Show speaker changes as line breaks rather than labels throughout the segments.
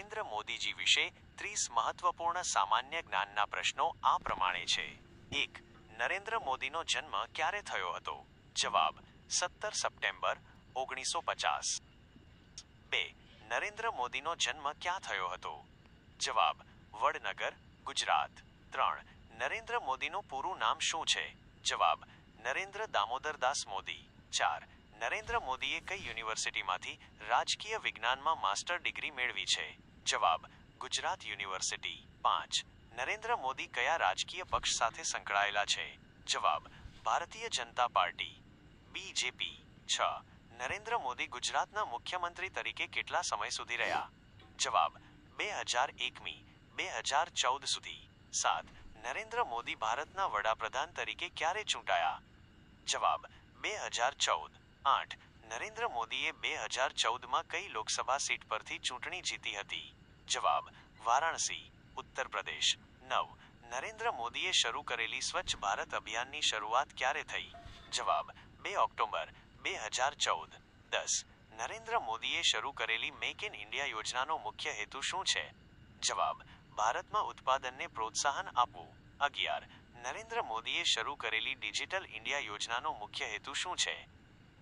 નરેન્દ્ર મોદીજી વિશે ત્રીસ મહત્વપૂર્ણ સામાન્ય જ્ઞાનના પ્રશ્નો આ પ્રમાણે છે. એક, નરેન્દ્ર મોદીનો જન્મ ક્યારે થયો હતો? જવાબ, સત્તર સપ્ટેમ્બર, ઓગણીસો પચાસ. બે, નરેન્દ્ર મોદીનો જન્મ ક્યાં થયો હતો? જવાબ, વડનગર, ગુજરાત. ત્રણ, નરેન્દ્ર મોદીનું પૂરું નામ શું છે? જવાબ, નરેન્દ્ર દામોદરદાસ મોદી. ચાર, નરેન્દ્ર મોદીએ કઈ યુનિવર્સિટીમાંથી રાજકીય વિજ્ઞાનમાં માસ્ટર ડિગ્રી મેળવી છે? જવાબ, ગુજરાત યુનિવર્સિટી. પાંચ, નરેન્દ્ર મોદી કયા રાજકીય પક્ષ સાથે સંકળાયેલા છે? જવાબ, ભારતીય જનતા પાર્ટી. બીજેપી. છ, નરેન્દ્ર મોદી ગુજરાતના મુખ્યમંત્રી તરીકે કેટલા સમય સુધી રહ્યા? જવાબ, બે હજાર એકમી, બે હજાર ચૌદ સુધી. સાત, નરેન્દ્ર મોદી ભારતના વડાપ્રધાન તરીકે ક્યારે ચૂંટાયા? જવાબ, બે હજાર ચૌદ. આઠ નરેન્દ્ર મોદીએ બે હજાર ચૌદમાં કઈ લોકસભા સીટ પરથી ચૂંટણી જીતી હતી? જવાબ, વારાણસી. ઉત્તર પ્રદેશ. નવ, નરેન્દ્ર મોદીએ શરૂ કરેલી સ્વચ્છ ભારત અભિયાનની શરૂઆત ક્યારે થઈ? જવાબ, બે ઓક્ટોબર, બે હજાર ચૌદ. દસ, નરેન્દ્ર મોદીએ શરૂ કરેલી મેક ઇન ઇન્ડિયા યોજનાનો મુખ્ય હેતુ શું છે? જવાબ, ભારતમાં ઉત્પાદનને પ્રોત્સાહન આપવું. અગિયાર, નરેન્દ્ર મોદીએ શરૂ કરેલી ડિજિટલ ઇન્ડિયા યોજનાનો મુખ્ય હેતુ શું છે?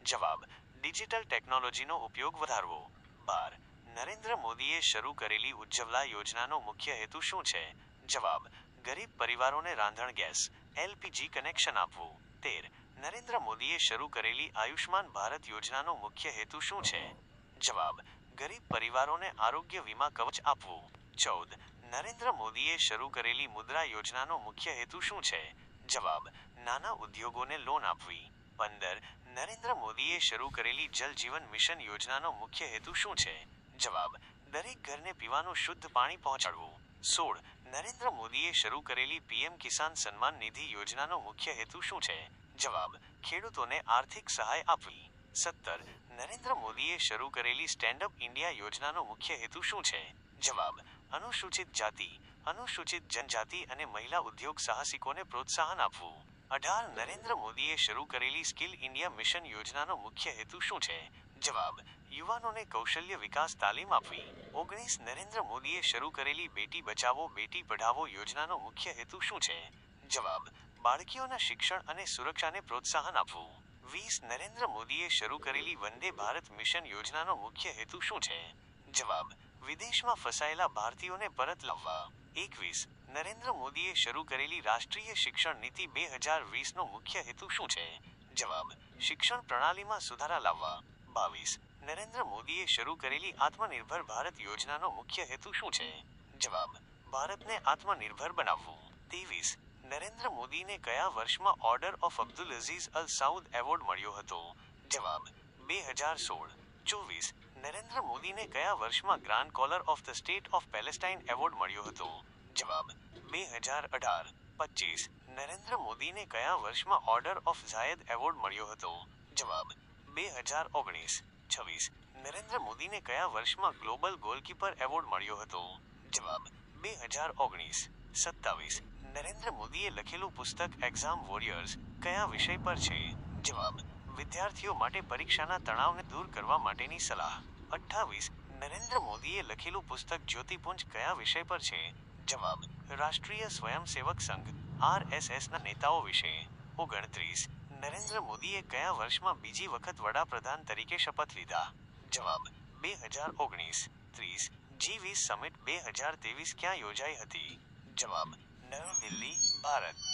જવાબ ડિજિટલ ટેકનોલોજીનો ઉપયોગ વધારવો. બાર, નરેન્દ્ર મોદીએ શરૂ કરેલી ઉજ્જવલા યોજનાનો મુખ્ય હેતુ શું છે? જવાબ, ગરીબ પરિવારોને રાંધણ ગેસ, એલપીજી કનેક્શન આપવું. તેર, નરેન્દ્ર મોદીએ શરૂ કરેલી આયુષ્માન ભારત યોજનાનો મુખ્ય હેતુ શું છે? જવાબ, ગરીબ પરિવારોને આરોગ્ય વીમા કવચ આપવું. ચૌદ, નરેન્દ્ર મોદીએ શરૂ કરેલી મુદ્રા યોજનાનો મુખ્ય હેતુ શું છે? જવાબ, નાના ઉદ્યોગોને લોન આપવી. પંદર, નરેન્દ્ર મોદીએ શરૂ કરેલી જલ જીવન મિશન યોજનાનો મુખ્ય હેતુ શું છે? જવાબ, દરેક ઘરને પીવાનું શુદ્ધ પાણી પહોંચાડવું. સોળ, નરેન્દ્ર મોદીએ શરૂ કરેલી પીએમ કિસાન સન્માન નિધિ યોજનાનો મુખ્ય હેતુ શું છે? જવાબ, ખેડૂતોને આર્થિક સહાય આપવી. સત્તર, નરેન્દ્ર મોદીએ શરૂ કરેલી સ્ટેન્ડ અપ ઇન્ડિયા યોજનાનો મુખ્ય હેતુ શું છે? જવાબ, અનુસૂચિત જાતિ, અનુસૂચિત જનજાતિ અને મહિલા ઉદ્યોગ સાહસિકોને પ્રોત્સાહન આપવું. અઢાર નરેન્દ્ર મોદીએ શરૂ કરેલી સ્કિલ ઇન્ડિયા મિશન યોજનાનો મુખ્ય હેતુ શું છે? જવાબ, યુવાનોને કૌશલ્ય વિકાસ તાલીમ આપવી. ઓગણીસ નરેન્દ્ર મોદીએ શરૂ કરેલી બેટી બચાવો, બેટી પઢાવો યોજનાનો મુખ્ય હેતુ શું છે? જવાબ, બાળકીઓના શિક્ષણ અને સુરક્ષાને પ્રોત્સાહન આપવું. વીસ નરેન્દ્ર મોદીએ શરૂ કરેલી વંદે ભારત મિશન યોજનાનો મુખ્ય હેતુ શું છે? જવાબ, વિદેશમાં ફસાયેલા ભારતીયોને પરત લાવવા. એકવીસ. નરેન્દ્ર મોદીએ શરૂ કરેલી રાષ્ટ્રીય શિક્ષણ નીતિ બે હજાર વીસનો મુખ્ય હેતુ શું છે? જવાબ, શિક્ષણ પ્રણાલીમાં સુધારા લાવવા. બાવીસ. નરેન્દ્ર મોદીએ શરૂ કરેલી આત્મનિર્ભર ભારત યોજનાનો મુખ્ય હેતુ શું છે? જવાબ, ભારતને આત્મનિર્ભર બનાવવું. ત્રેવીસ. નરેન્દ્ર મોદીને કયા વર્ષમાં order of Abdul Aziz Al Saud award મળ્યો હતો? જવાબ, બે હજાર સોળ. ચોવીસ. નરેન્દ્ર મોદીને કયા વર્ષમાં grand collar of the state of Palestine award મળ્યો હતો? જવાબ, બે હજાર અઢાર, પચીસ, નરેન્દ્ર મોદીને કયા વર્ષમાં ઓર્ડર ઓફ ઝાયદ એવોર્ડ મળ્યો હતો? જવાબ, બે હજાર ઓગણીસ, છવ્વીસ, નરેન્દ્ર મોદીને કયા વર્ષમાં ગ્લોબલ ગોલકીપર એવોર્ડ મળ્યો હતો? જવાબ, બે હજાર ઓગણીસ, સત્તાવીસ, નરેન્દ્ર મોદીએ લખેલું પુસ્તક એક્ઝામ વોરિયર્સ કયા વિષય પર છે? જવાબ, વિદ્યાર્થીઓ માટે પરીક્ષાના તણાવને દૂર કરવા માટેની સલાહ. અઠ્ઠાવીસ, નરેન્દ્ર મોદીએ લખેલું પુસ્તક જ્યોતિપુંજ કયા વિષય પર છે? જવાબ રાષ્ટ્રીય સ્વયંસેવક સંઘ આરએસએસના નેતાઓ વિશે ઓગણત્રીસ નરેન્દ્ર મોદીએ કયા વર્ષમાં બીજી વખત વડાપ્રધાન તરીકે શપથ લીધા જવાબ બે હજાર ઓગણીસ ત્રીસ જી વીસ સમિટ બે હજાર ત્રેવીસ ક્યાં યોજાઈ હતી જવાબ નવી Delhi Bharat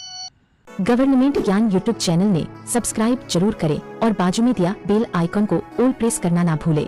government Gyan YouTube channel ने सब्सक्राइब जरूर करें और बाजू में दिया बेल आइकॉन को ऑल प्रेस करना ना भूलें